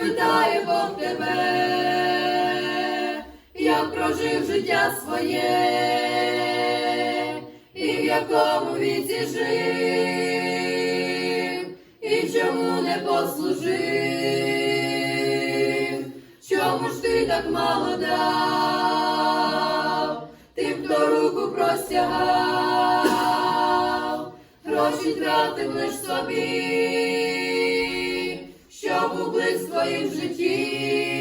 спитає Бог тебе, як прожив життя своє, і в якому віці жив, і чому не послужив, чому ж ти так мало дав, тим, хто руку простягав, гроші тратив лиш собі, щоб були в житті.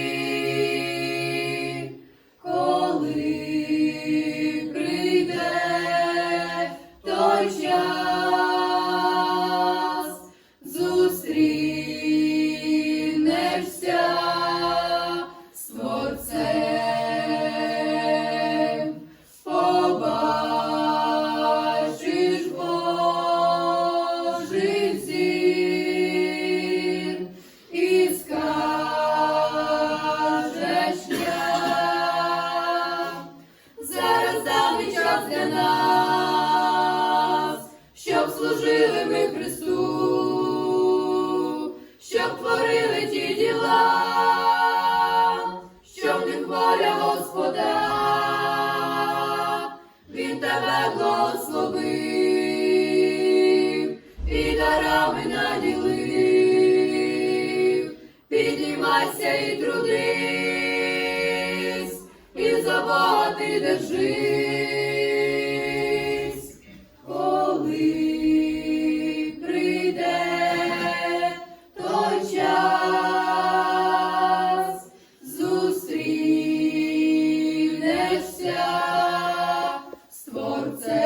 Зараз даний час для нас, щоб служили ми Христу, щоб творили ті діла, щоб не хваля Господа, Він тебе благословив і дарами наділив, піднімайся і трудись, ти держись, коли прийде той час, зустрінешся з Творцем,